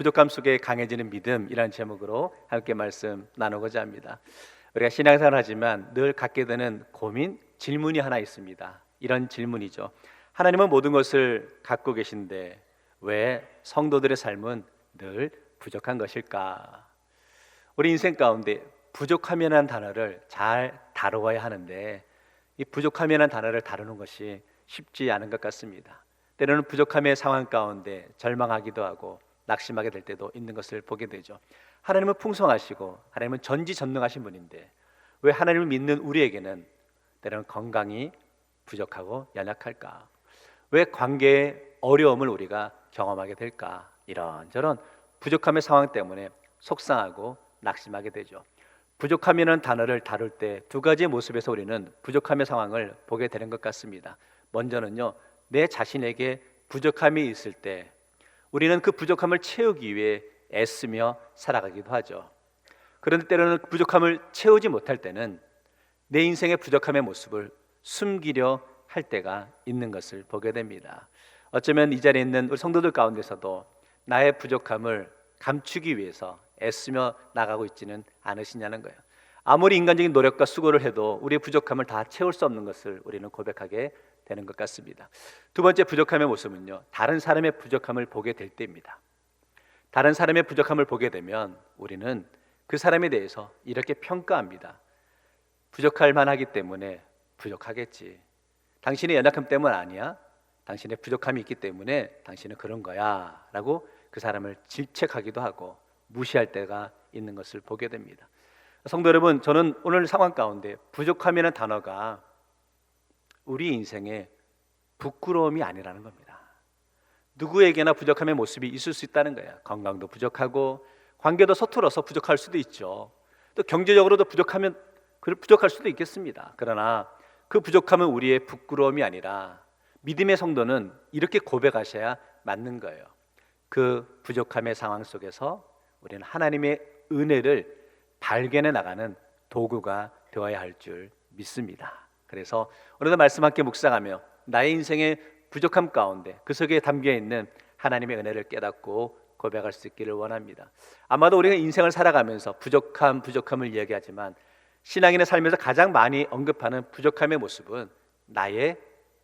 부족함 속에 강해지는 믿음이라는 제목으로 함께 말씀 나누고자 합니다. 우리가 신앙생활 하지만 늘 갖게 되는 고민, 질문이 하나 있습니다. 이런 질문이죠. 하나님은 모든 것을 갖고 계신데 왜 성도들의 삶은 늘 부족한 것일까? 우리 인생 가운데 부족함이라는 단어를 잘 다루어야 하는데 이 부족함이라는 단어를 다루는 것이 쉽지 않은 것 같습니다. 때로는 부족함의 상황 가운데 절망하기도 하고 낙심하게 될 때도 있는 것을 보게 되죠. 하나님은 풍성하시고 하나님은 전지전능하신 분인데 왜 하나님을 믿는 우리에게는 때로는 건강이 부족하고 연약할까? 왜 관계의 어려움을 우리가 경험하게 될까? 이런저런 부족함의 상황 때문에 속상하고 낙심하게 되죠. 부족함이라는 단어를 다룰 때 두 가지의 모습에서 우리는 부족함의 상황을 보게 되는 것 같습니다. 먼저는요, 내 자신에게 부족함이 있을 때 우리는 그 부족함을 채우기 위해 애쓰며 살아가기도 하죠. 그런데 때로는 그 부족함을 채우지 못할 때는 내 인생의 부족함의 모습을 숨기려 할 때가 있는 것을 보게 됩니다. 어쩌면 이 자리에 있는 우리 성도들 가운데서도 나의 부족함을 감추기 위해서 애쓰며 나가고 있지는 않으시냐는 거예요. 아무리 인간적인 노력과 수고를 해도 우리의 부족함을 다 채울 수 없는 것을 우리는 고백하게 되는 것 같습니다. 두 번째 부족함의 모습은요. 다른 사람의 부족함을 보게 될 때입니다. 다른 사람의 부족함을 보게 되면 우리는 그 사람에 대해서 이렇게 평가합니다. 부족할 만하기 때문에 부족하겠지. 당신의 연약함 때문 아니야. 당신의 부족함이 있기 때문에 당신은 그런 거야 라고 그 사람을 질책하기도 하고 무시할 때가 있는 것을 보게 됩니다. 성도 여러분, 저는 오늘 상황 가운데 부족함이라는 단어가 우리 인생에 부끄러움이 아니라는 겁니다. 누구에게나 부족함의 모습이 있을 수 있다는 거야. 건강도 부족하고 관계도 서툴어서 부족할 수도 있죠. 또 경제적으로도 부족하면 그 부족할 수도 있겠습니다. 그러나 그 부족함은 우리의 부끄러움이 아니라 믿음의 성도는 이렇게 고백하셔야 맞는 거예요. 그 부족함의 상황 속에서 우리는 하나님의 은혜를 발견해 나가는 도구가 되어야 할 줄 믿습니다. 그래서 오늘도 말씀 함께 묵상하며 나의 인생의 부족함 가운데 그 속에 담겨 있는 하나님의 은혜를 깨닫고 고백할 수 있기를 원합니다. 아마도 우리가 인생을 살아가면서 부족함, 부족함을 이야기하지만 신앙인의 삶에서 가장 많이 언급하는 부족함의 모습은 나의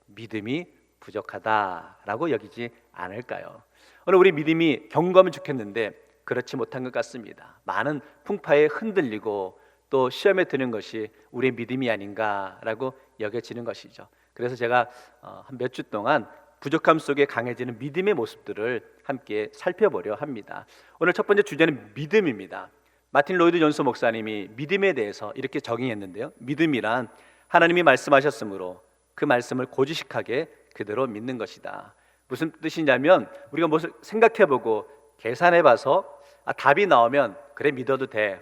믿음이 부족하다라고 여기지 않을까요? 오늘 우리 믿음이 경고하면 좋겠는데 그렇지 못한 것 같습니다. 많은 풍파에 흔들리고 또 시험에 드는 것이 우리의 믿음이 아닌가라고 여겨지는 것이죠. 그래서 제가 어, 한몇 주 동안 부족함 속에 강해지는 믿음의 모습들을 함께 살펴보려 합니다. 오늘 첫 번째 주제는 믿음입니다. 마틴 로이드 존스 목사님이 믿음에 대해서 이렇게 적용했는데요. 믿음이란 하나님이 말씀하셨으므로 그 말씀을 고지식하게 그대로 믿는 것이다. 무슨 뜻이냐면 우리가 무엇을 생각해보고 계산해봐서 아, 답이 나오면 그래 믿어도 돼.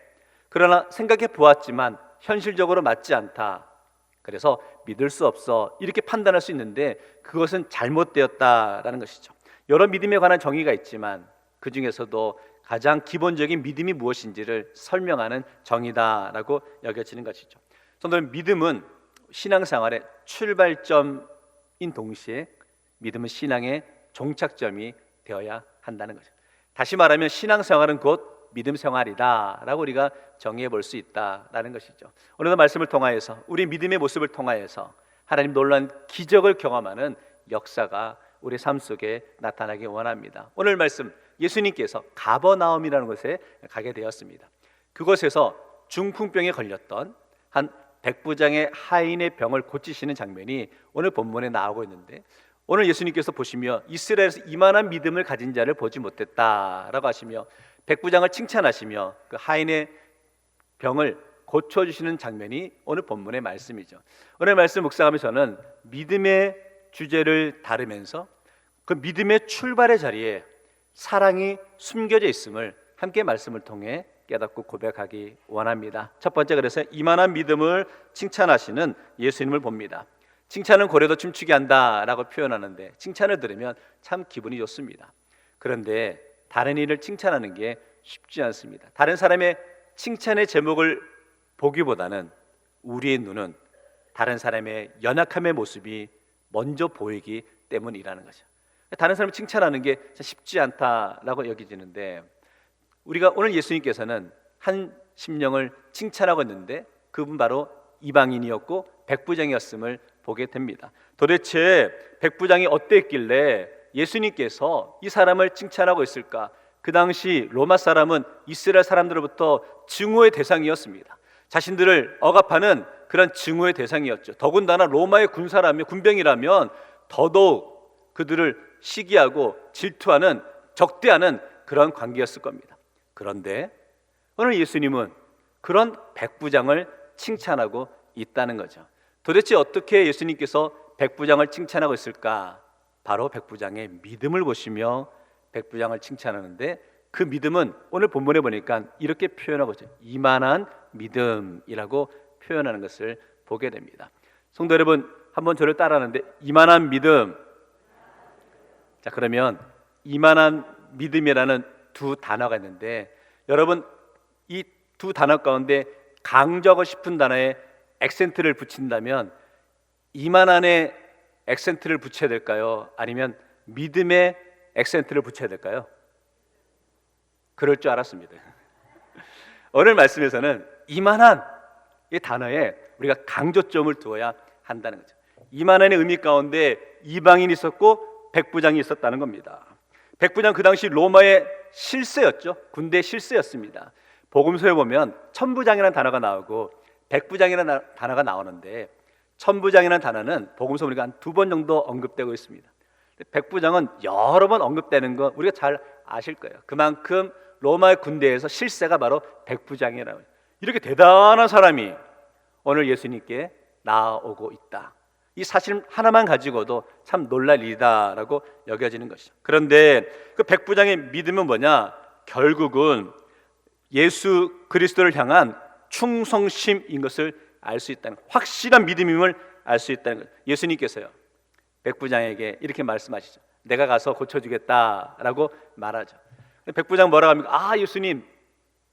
그러나 생각해 보았지만 현실적으로 맞지 않다. 그래서 믿을 수 없어. 이렇게 판단할 수 있는데 그것은 잘못되었다라는 것이죠. 여러 믿음에 관한 정의가 있지만 그 중에서도 가장 기본적인 믿음이 무엇인지를 설명하는 정의다라고 여겨지는 것이죠. 성도는 믿음은 신앙생활의 출발점인 동시에 믿음은 신앙의 종착점이 되어야 한다는 거죠. 다시 말하면 신앙생활은 곧 믿음 생활이다라고 우리가 정의해 볼 수 있다라는 것이죠. 오늘도 말씀을 통하여서 우리 믿음의 모습을 통하여서 하나님 놀란 기적을 경험하는 역사가 우리 삶 속에 나타나기 원합니다. 오늘 말씀 예수님께서 가버나움이라는 곳에 가게 되었습니다. 그곳에서 중풍병에 걸렸던 한 백부장의 하인의 병을 고치시는 장면이 오늘 본문에 나오고 있는데 오늘 예수님께서 보시며 이스라엘에서 이만한 믿음을 가진 자를 보지 못했다라고 하시며 백부장을 칭찬하시며 그 하인의 병을 고쳐 주시는 장면이 오늘 본문의 말씀이죠. 오늘 말씀 묵상하며 저는 믿음의 주제를 다루면서 그 믿음의 출발의 자리에 사랑이 숨겨져 있음을 함께 말씀을 통해 깨닫고 고백하기 원합니다. 첫 번째 그래서 이만한 믿음을 칭찬하시는 예수님을 봅니다. 칭찬은 고래도 춤추게 한다라고 표현하는데 칭찬을 들으면 참 기분이 좋습니다. 그런데 다른 일을 칭찬하는 게 쉽지 않습니다. 다른 사람의 칭찬의 제목을 보기보다는 우리의 눈은 다른 사람의 연약함의 모습이 먼저 보이기 때문이라는 거죠. 다른 사람을 칭찬하는 게 쉽지 않다라고 여겨지는데 우리가 오늘 예수님께서는 한 심령을 칭찬하고 있는데 그분 바로 이방인이었고 백부장이었음을 보게 됩니다. 도대체 백부장이 어땠길래 예수님께서 이 사람을 칭찬하고 있을까? 그 당시 로마 사람은 이스라엘 사람들로부터 증오의 대상이었습니다. 자신들을 억압하는 그런 증오의 대상이었죠. 더군다나 로마의 군사라면 군병이라면 더더욱 그들을 시기하고 질투하는 적대하는 그런 관계였을 겁니다. 그런데 오늘 예수님은 그런 백부장을 칭찬하고 있다는 거죠. 도대체 어떻게 예수님께서 백부장을 칭찬하고 있을까? 바로 백부장의 믿음을 보시며 백부장을 칭찬하는데 그 믿음은 오늘 본문에 보니까 이렇게 표현하고 있죠. 이만한 믿음이라고 표현하는 것을 보게 됩니다. 성도 여러분, 한번 저를 따라하는데 이만한 믿음. 자, 그러면 이만한 믿음이라는 두 단어가 있는데 여러분 이 두 단어 가운데 강조하고 싶은 단어에 액센트를 붙인다면 이만한에 액센트를 붙여야 될까요? 아니면 믿음에 액센트를 붙여야 될까요? 그럴 줄 알았습니다. 오늘 말씀에서는 이만한 이 단어에 우리가 강조점을 두어야 한다는 거죠. 이만한의 의미 가운데 이방인이 있었고 백부장이 있었다는 겁니다. 백부장 그 당시 로마의 실세였죠. 군대 실세였습니다. 복음서에 보면 천부장이라는 단어가 나오고 백부장이라는 나- 단어가 나오는데 천부장이라는 단어는 복음서 우리가 한 두 번 정도 언급되고 있습니다. 백부장은 여러 번 언급되는 거 우리가 잘 아실 거예요. 그만큼 로마의 군대에서 실세가 바로 백부장이라고. 이렇게 대단한 사람이 오늘 예수님께 나오고 있다. 이 사실 하나만 가지고도 참 놀랄 일이다라고 여겨지는 것이죠. 그런데 그 백부장의 믿음은 뭐냐? 결국은 예수 그리스도를 향한 충성심인 것을 알 수 있다는 확실한 믿음임을 알 수 있다는 것. 예수님께서요 백부장에게 이렇게 말씀하시죠. 내가 가서 고쳐주겠다라고 말하죠. 백부장 뭐라고 합니까? 아 예수님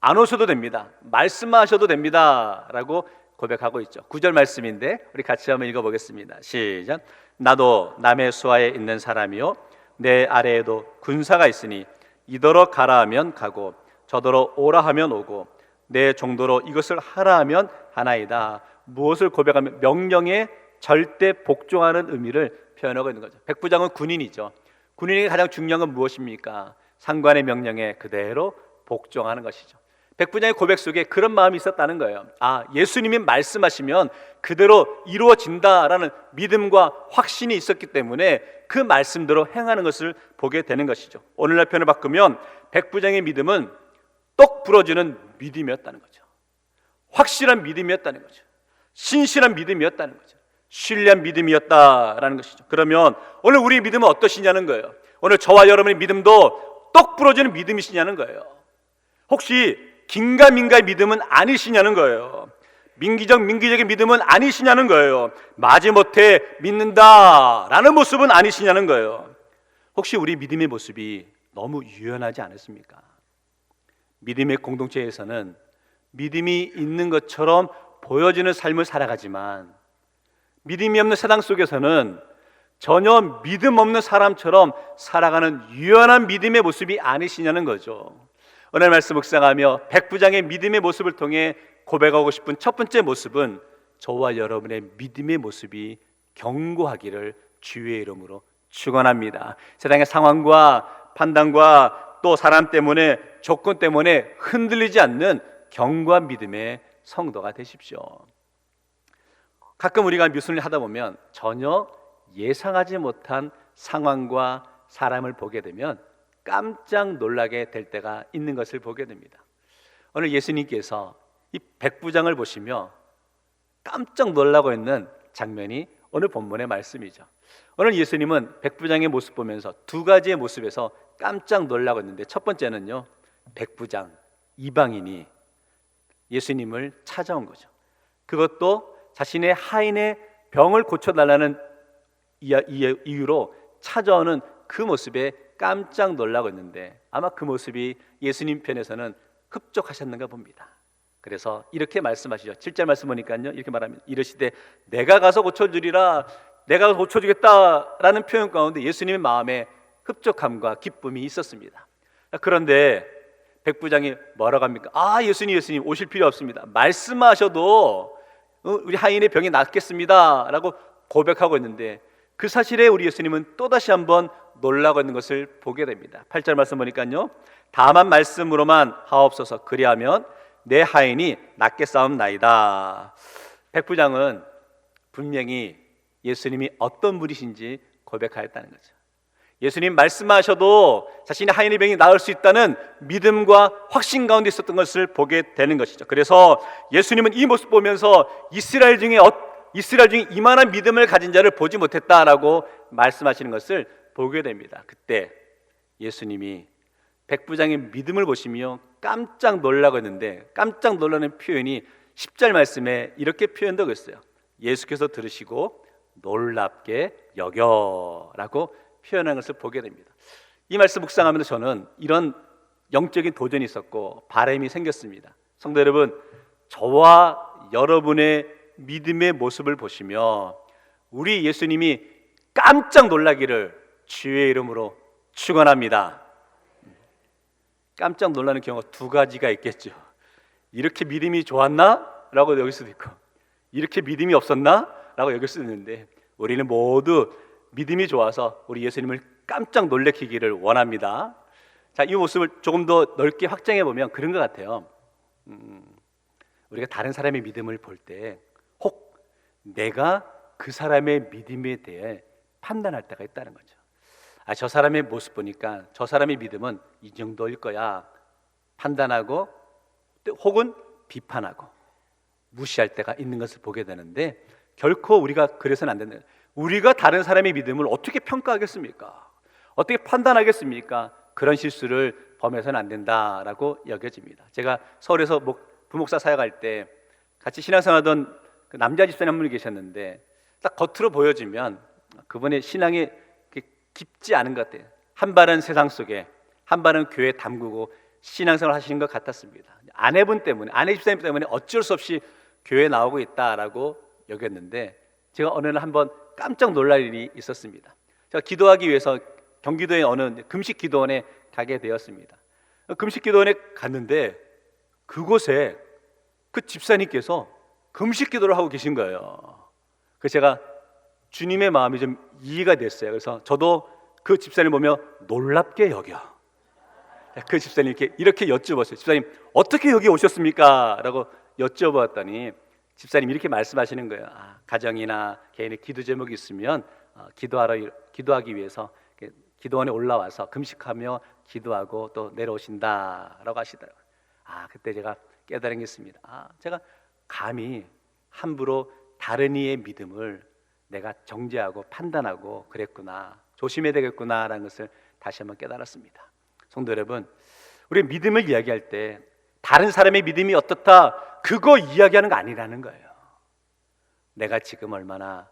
안 오셔도 됩니다. 말씀하셔도 됩니다라고 고백하고 있죠. 구절 말씀인데 우리 같이 한번 읽어보겠습니다. 시작. 나도 남의 수하에 있는 사람이요 내 아래에도 군사가 있으니 이더러 가라 하면 가고 저더러 오라 하면 오고 내 정도로 이것을 하라 하면 하나이다. 무엇을 고백하면 명령에 절대 복종하는 의미를 표현하고 있는 거죠. 백부장은 군인이죠. 군인에게 가장 중요한 건 무엇입니까? 상관의 명령에 그대로 복종하는 것이죠. 백부장의 고백 속에 그런 마음이 있었다는 거예요. 아, 예수님이 말씀하시면 그대로 이루어진다라는 믿음과 확신이 있었기 때문에 그 말씀대로 행하는 것을 보게 되는 것이죠. 오늘날 표현을 바꾸면 백부장의 믿음은 똑 부러지는 믿음이었다는 거죠. 확실한 믿음이었다는 거죠. 신실한 믿음이었다는 거죠. 신뢰한 믿음이었다라는 것이죠. 그러면 오늘 우리 믿음은 어떠시냐는 거예요. 오늘 저와 여러분의 믿음도 똑 부러지는 믿음이시냐는 거예요. 혹시 긴가민가의 믿음은 아니시냐는 거예요. 민기적 민기적인 믿음은 아니시냐는 거예요. 마지못해 믿는다라는 모습은 아니시냐는 거예요. 혹시 우리 믿음의 모습이 너무 유연하지 않습니까? 믿음의 공동체에서는 믿음이 있는 것처럼 보여지는 삶을 살아가지만 믿음이 없는 세상 속에서는 전혀 믿음 없는 사람처럼 살아가는 유연한 믿음의 모습이 아니시냐는 거죠. 오늘 말씀 묵상하며 백부장의 믿음의 모습을 통해 고백하고 싶은 첫 번째 모습은 저와 여러분의 믿음의 모습이 견고하기를 주의 이름으로 축원합니다. 세상의 상황과 판단과 또 사람 때문에 조건 때문에 흔들리지 않는 견고한 믿음의 성도가 되십시오. 가끔 우리가 묘순을 하다 보면 전혀 예상하지 못한 상황과 사람을 보게 되면 깜짝 놀라게 될 때가 있는 것을 보게 됩니다. 오늘 예수님께서 이 백부장을 보시며 깜짝 놀라고 있는 장면이 오늘 본문의 말씀이죠. 오늘 예수님은 백부장의 모습 보면서 두 가지의 모습에서 깜짝 놀라고 있는데 첫 번째는요. 백부장 이방인이 예수님을 찾아온 거죠. 그것도 자신의 하인의 병을 고쳐달라는 이유로 찾아오는 그 모습에 깜짝 놀라고 있는데 아마 그 모습이 예수님 편에서는 흡족하셨는가 봅니다. 그래서 이렇게 말씀하시죠. 7절 말씀 보니까요. 이렇게 말합니다. 이르시되 내가 가서 고쳐주리라 내가 고쳐주겠다라는 표현 가운데 예수님의 마음에 흡족함과 기쁨이 있었습니다. 그런데 백부장이 뭐라고 합니까? 아 예수님 예수님 오실 필요 없습니다. 말씀하셔도 어, 우리 하인의 병이 낫겠습니다 라고 고백하고 있는데 그 사실에 우리 예수님은 또다시 한번 놀라고 있는 것을 보게 됩니다. 8절 말씀 보니까요. 다만 말씀으로만 하옵소서 그리하면 내 하인이 낫게 싸움나이다. 백부장은 분명히 예수님이 어떤 분이신지 고백하였다는 거죠. 예수님 말씀하셔도 자신의 하인의 병이 나을 수 있다는 믿음과 확신 가운데 있었던 것을 보게 되는 것이죠. 그래서 예수님은 이 모습 보면서 이스라엘 중에 어, 이스라엘 중에 이만한 믿음을 가진 자를 보지 못했다라고 말씀하시는 것을 보게 됩니다. 그때 예수님이 백부장의 믿음을 보시며 깜짝 놀라고 했는데 깜짝 놀라는 표현이 10절 말씀에 이렇게 표현되고 있어요. 예수께서 들으시고 놀랍게 여겨라고 표현한 것을 보게 됩니다. 이 말씀 묵상하면서 저는 이런 영적인 도전이 있었고 바람이 생겼습니다. 성도 여러분, 저와 여러분의 믿음의 모습을 보시며 우리 예수님이 깜짝 놀라기를 주의 이름으로 축원합니다. 깜짝 놀라는 경우가 두 가지가 있겠죠. 이렇게 믿음이 좋았나? 라고 여길 수도 있고 이렇게 믿음이 없었나? 라고 여길 수도 있는데 우리는 모두 믿음이 좋아서 우리 예수님을 깜짝 놀래키기를 원합니다. 자, 이 모습을 조금 더 넓게 확장해 보면 그런 것 같아요. 음, 우리가 다른 사람의 믿음을 볼 때 혹 내가 그 사람의 믿음에 대해 판단할 때가 있다는 거죠. 아, 저 사람의 모습 보니까 저 사람의 믿음은 이 정도일 거야. 판단하고 또 혹은 비판하고 무시할 때가 있는 것을 보게 되는데 결코 우리가 그래서는 안 된다. 우리가 다른 사람의 믿음을 어떻게 평가하겠습니까? 어떻게 판단하겠습니까? 그런 실수를 범해서는 안 된다라고 여겨집니다. 제가 서울에서 목, 부목사 사역할 때 같이 신앙생활하던 그 남자 집사님 한 분이 계셨는데 딱 겉으로 보여지면 그분의 신앙이 깊지 않은 것 같아요. 한 발은 세상 속에 한 발은 교회 담그고 신앙생활 하시는 것 같았습니다. 아내분 때문에 아내 집사님 때문에 어쩔 수 없이 교회 에 나오고 있다라고 여겼는데 제가 어느 날 한번 깜짝 놀랄 일이 있었습니다. 제가 기도하기 위해서 경기도의 어느 금식 기도원에 가게 되었습니다. 금식 기도원에 갔는데 그곳에 그 집사님께서 금식 기도를 하고 계신 거예요. 그래서 제가 주님의 마음이 좀 이해가 됐어요. 그래서 저도 그 집사님 보며 놀랍게 여겨. 그 집사님께 이렇게 여쭤봤어요. 집사님 어떻게 여기 오셨습니까? 라고 여쭤봤더니 집사님 이렇게 말씀하시는 거예요. 아, 가정이나 개인의 기도 제목이 있으면 어, 기도하러 기도하기 위해서 기도원에 올라와서 금식하며 기도하고 또 내려오신다라고 하시더라고요. 아 그때 제가 깨달은 게 있습니다. 아 제가 감히 함부로 다른 이의 믿음을 내가 정죄하고 판단하고 그랬구나 조심해야 되겠구나라는 것을 다시 한번 깨달았습니다. 성도 여러분, 우리 믿음을 이야기할 때 다른 사람의 믿음이 어떻다 그거 이야기하는 거 아니라는 거예요. 내가 지금 얼마나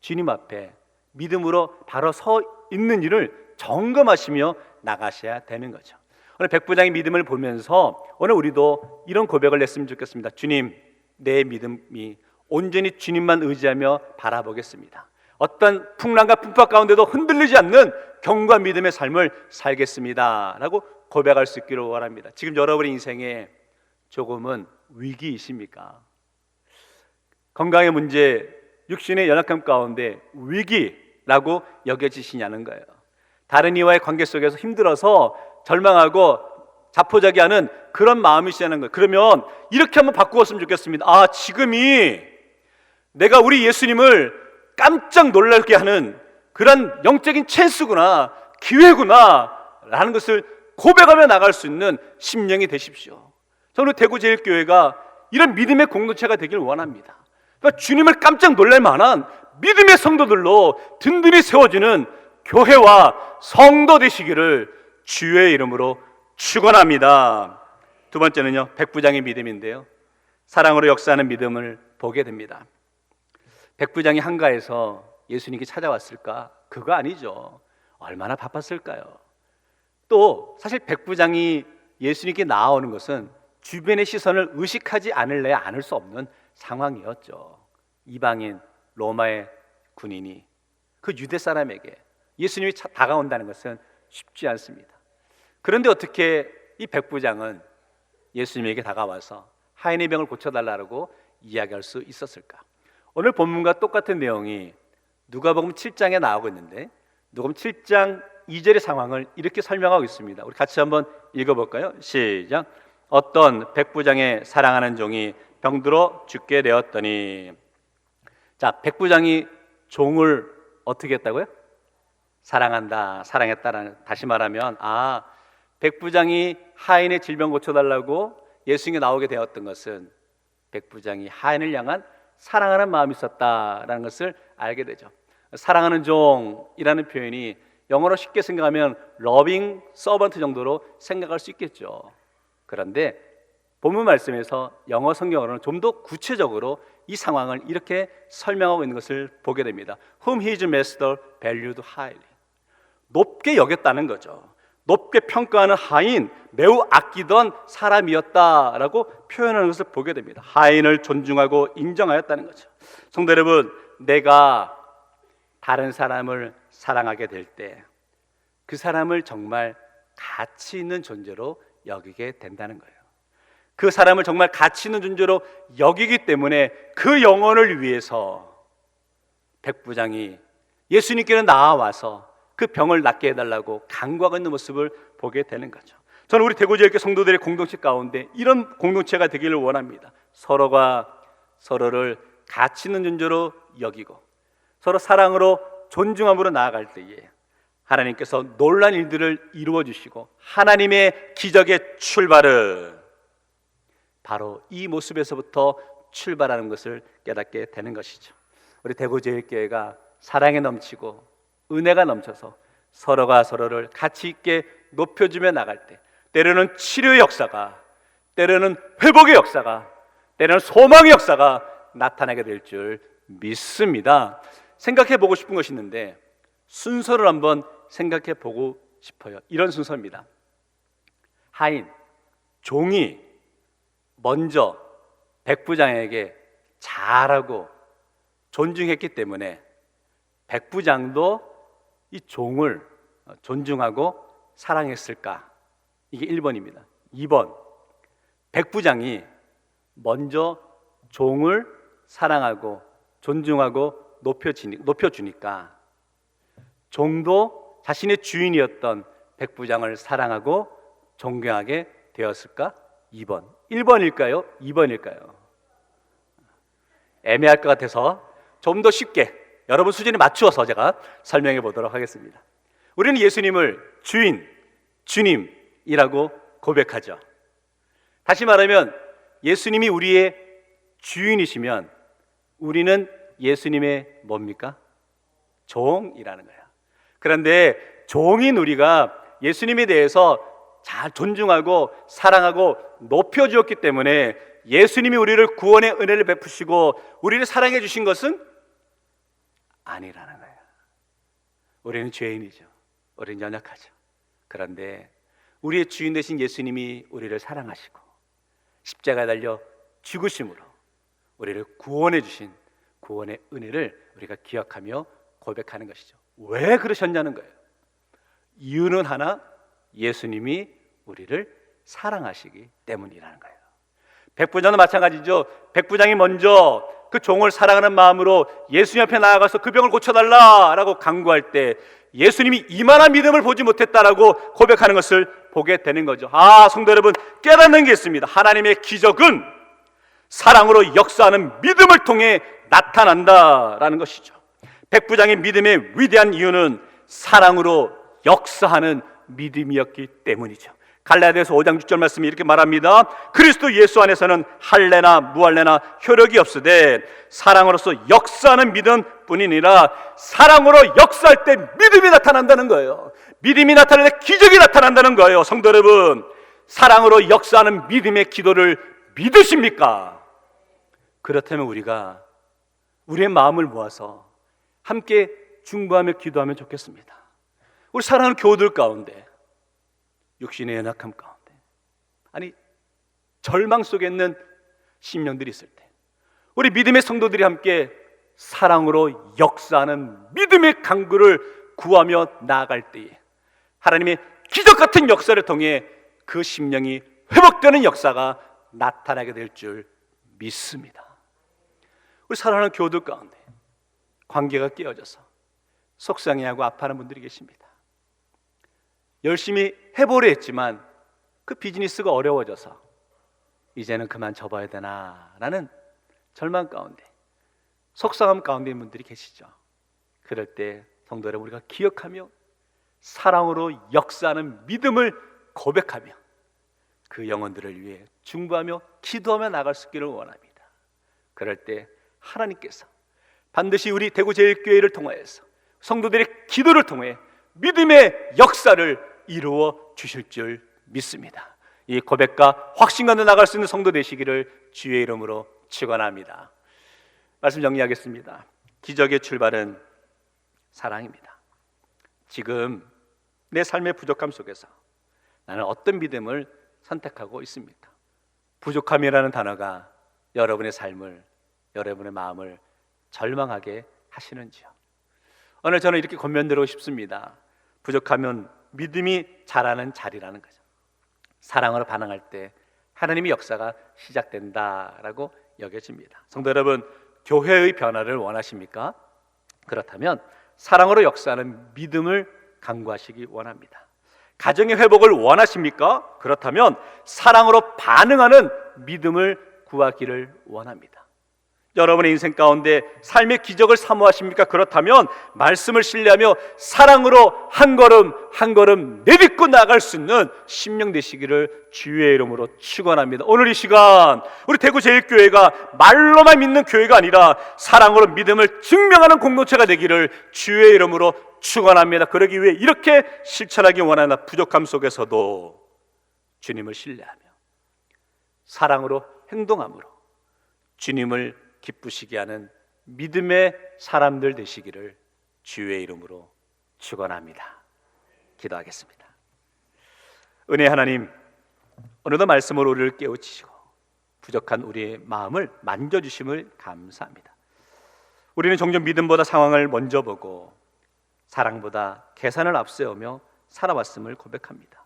주님 앞에 믿음으로 바로 서 있는 일을 점검하시며 나가셔야 되는 거죠. 오늘 백부장의 믿음을 보면서 오늘 우리도 이런 고백을 했으면 좋겠습니다. 주님, 내 믿음이 온전히 주님만 의지하며 바라보겠습니다. 어떤 풍랑과 풍파 가운데도 흔들리지 않는 경과 믿음의 삶을 살겠습니다 라고 고백할 수 있기를 원합니다. 지금 여러분의 인생에 조금은 위기이십니까? 건강의 문제, 육신의 연약함 가운데 위기라고 여겨지시냐는 거예요. 다른 이와의 관계 속에서 힘들어서 절망하고 자포자기하는 그런 마음이시냐는 거예요. 그러면 이렇게 한번 바꾸었으면 좋겠습니다. 아, 지금이 내가 우리 예수님을 깜짝 놀랄게 하는 그런 영적인 찬스구나, 기회구나, 라는 것을 고백하며 나갈 수 있는 심령이 되십시오. 저는 대구제일교회가 이런 믿음의 공동체가 되길 원합니다. 그러니까 주님을 깜짝 놀랄 만한 믿음의 성도들로 든든히 세워지는 교회와 성도 되시기를 주의 이름으로 축원합니다. 두 번째는요, 백부장의 믿음인데요. 사랑으로 역사하는 믿음을 보게 됩니다. 백부장이 한가해서 예수님께 찾아왔을까? 그거 아니죠. 얼마나 바빴을까요? 또 사실 백부장이 예수님께 나오는 것은 주변의 시선을 의식하지 않을래야 않을 수 없는 상황이었죠. 이방인 로마의 군인이 그 유대 사람에게 예수님이 차- 다가온다는 것은 쉽지 않습니다. 그런데 어떻게 이 백부장은 예수님에게 다가와서 하인의 병을 고쳐달라고 이야기할 수 있었을까? 오늘 본문과 똑같은 내용이 누가복음 7장에 나오고 있는데 누가복음 7장 2절의 상황을 이렇게 설명하고 있습니다. 우리 같이 한번 읽어볼까요? 시작. 어떤 백부장의 사랑하는 종이 병들어 죽게 되었더니 자 백부장이 종을 어떻게 했다고요? 사랑한다, 사랑했다라는 다시 말하면 아 백부장이 하인의 질병 고쳐달라고 예수님이 나오게 되었던 것은 백부장이 하인을 향한 사랑하는 마음이 있었다라는 것을 알게 되죠. 사랑하는 종이라는 표현이 영어로 쉽게 생각하면 loving servant 정도로 생각할 수 있겠죠. 그런데 본문 말씀에서 영어 성경으로는 좀 더 구체적으로 이 상황을 이렇게 설명하고 있는 것을 보게 됩니다. Whom his master valued highly. 높게 여겼다는 거죠. 높게 평가하는 하인, 매우 아끼던 사람이었다라고 표현하는 것을 보게 됩니다. 하인을 존중하고 인정하였다는 거죠. 성도 여러분, 내가 다른 사람을 사랑하게 될 때 그 사람을 정말 가치 있는 존재로 여기게 된다는 거예요. 그 사람을 정말 가치 있는 존재로 여기기 때문에 그 영혼을 위해서 백부장이 예수님께는 나와서 그 병을 낫게 해달라고 간구하고 있는 모습을 보게 되는 거죠. 저는 우리 대구지역교 성도들의 공동체 가운데 이런 공동체가 되기를 원합니다. 서로가 서로를 가치 있는 존재로 여기고 서로 사랑으로 존중함으로 나아갈 때에 하나님께서 놀란 일들을 이루어 주시고 하나님의 기적의 출발은 바로 이 모습에서부터 출발하는 것을 깨닫게 되는 것이죠. 우리 대구제일교회가 사랑에 넘치고 은혜가 넘쳐서 서로가 서로를 가치 있게 높여주며 나갈 때 때로는 치료의 역사가 때로는 회복의 역사가 때로는 소망의 역사가 나타나게 될 줄 믿습니다. 생각해 보고 싶은 것이 있는데 순서를 한번 생각해 보고 싶어요. 이런 순서입니다. 하인, 종이 먼저 백부장에게 잘하고 존중했기 때문에 백부장도 이 종을 존중하고 사랑했을까? 이게 1번입니다. 2번. 백부장이 먼저 종을 사랑하고 존중하고 높여주니, 높여주니까 종도 자신의 주인이었던 백부장을 사랑하고 존경하게 되었을까? 2번. 1번일까요? 2번일까요? 애매할 것 같아서 좀 더 쉽게 여러분 수준에 맞추어서 제가 설명해 보도록 하겠습니다. 우리는 예수님을 주인, 주님이라고 고백하죠. 다시 말하면 예수님이 우리의 주인이시면 우리는 예수님의 뭡니까? 종이라는 거야. 그런데 종인 우리가 예수님에 대해서 잘 존중하고 사랑하고 높여 주었기 때문에 예수님이 우리를 구원의 은혜를 베푸시고 우리를 사랑해 주신 것은 아니라는 거예요. 우리는 죄인이죠. 우리는 연약하죠. 그런데 우리의 주인 되신 예수님이 우리를 사랑하시고 십자가에 달려 죽으심으로 우리를 구원해 주신 구원의 은혜를 우리가 기억하며 고백하는 것이죠. 왜 그러셨냐는 거예요. 이유는 하나 예수님이 우리를 사랑하시기 때문이라는 거예요. 백부장도 마찬가지죠. 백부장이 먼저 그 종을 사랑하는 마음으로 예수님 앞에 나아가서 그 병을 고쳐달라라고 강구할 때 예수님이 이만한 믿음을 보지 못했다라고 고백하는 것을 보게 되는 거죠. 아, 성도 여러분, 깨닫는 게 있습니다. 하나님의 기적은 사랑으로 역사하는 믿음을 통해 나타난다라는 것이죠. 백부장의 믿음의 위대한 이유는 사랑으로 역사하는 믿음이었기 때문이죠. 갈라디아서 5장 6절 말씀이 이렇게 말합니다. 그리스도 예수 안에서는 할례나 무할례나 효력이 없으되 사랑으로서 역사하는 믿음 뿐이니라 사랑으로 역사할 때 믿음이 나타난다는 거예요. 믿음이 나타날 때 기적이 나타난다는 거예요. 성도 여러분, 사랑으로 역사하는 믿음의 기도를 믿으십니까? 그렇다면 우리가 우리의 마음을 모아서 함께 중보하며 기도하면 좋겠습니다. 우리 사랑하는 교우들 가운데 육신의 연약함 가운데 아니 절망 속에 있는 심령들이 있을 때 우리 믿음의 성도들이 함께 사랑으로 역사하는 믿음의 강구를 구하며 나아갈 때에 하나님의 기적 같은 역사를 통해 그 심령이 회복되는 역사가 나타나게 될 줄 믿습니다. 우리 사랑하는 교들 가운데 관계가 깨어져서 속상해하고 아파하는 분들이 계십니다. 열심히 해보려 했지만 그 비즈니스가 어려워져서 이제는 그만 접어야 되나라는 절망 가운데 속상함 가운데 있는 분들이 계시죠. 그럴 때 성도 여러분 우리가 기억하며 사랑으로 역사하는 믿음을 고백하며 그 영혼들을 위해 중보하며 기도하며 나갈 수 있기를 원합니다. 그럴 때 하나님께서 반드시 우리 대구제일교회를 통하여서 성도들의 기도를 통해 믿음의 역사를 이루어 주실 줄 믿습니다. 이 고백과 확신과 나갈 수 있는 성도 되시기를 주의 이름으로 축원합니다. 말씀 정리하겠습니다. 기적의 출발은 사랑입니다. 지금 내 삶의 부족함 속에서 나는 어떤 믿음을 선택하고 있습니까? 부족함이라는 단어가 여러분의 삶을 여러분의 마음을 절망하게 하시는지요. 오늘 저는 이렇게 권면드리고 싶습니다. 부족하면 믿음이 자라는 자리라는 거죠. 사랑으로 반응할 때 하나님의 역사가 시작된다라고 여겨집니다. 성도 여러분, 교회의 변화를 원하십니까? 그렇다면 사랑으로 역사하는 믿음을 강구하시기 원합니다. 가정의 회복을 원하십니까? 그렇다면 사랑으로 반응하는 믿음을 구하기를 원합니다. 여러분의 인생 가운데 삶의 기적을 사모하십니까? 그렇다면 말씀을 신뢰하며 사랑으로 한 걸음 한 걸음 내딛고 나갈 수 있는 심령 되시기를 주의 이름으로 축원합니다. 오늘 이 시간 우리 대구 제일교회가 말로만 믿는 교회가 아니라 사랑으로 믿음을 증명하는 공동체가 되기를 주의 이름으로 축원합니다. 그러기 위해 이렇게 실천하기 원하나 부족함 속에서도 주님을 신뢰하며 사랑으로 행동함으로 주님을 기쁘시게 하는 믿음의 사람들 되시기를 주의 이름으로 축원합니다. 기도하겠습니다. 은혜 하나님 오늘도 말씀으로 우리를 깨우치시고 부족한 우리의 마음을 만져 주심을 감사합니다. 우리는 종종 믿음보다 상황을 먼저 보고 사랑보다 계산을 앞세우며 살아왔음을 고백합니다.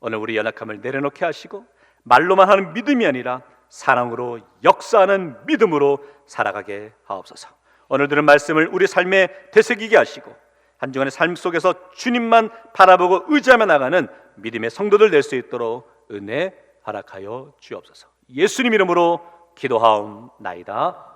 오늘 우리 연약함을 내려놓게 하시고 말로만 하는 믿음이 아니라 사랑으로 역사하는 믿음으로 살아가게 하옵소서. 오늘 들은 말씀을 우리 삶에 되새기게 하시고 한 주간의 삶 속에서 주님만 바라보고 의지하며 나가는 믿음의 성도들 될 수 있도록 은혜 허락하여 주옵소서. 예수님 이름으로 기도하옵나이다.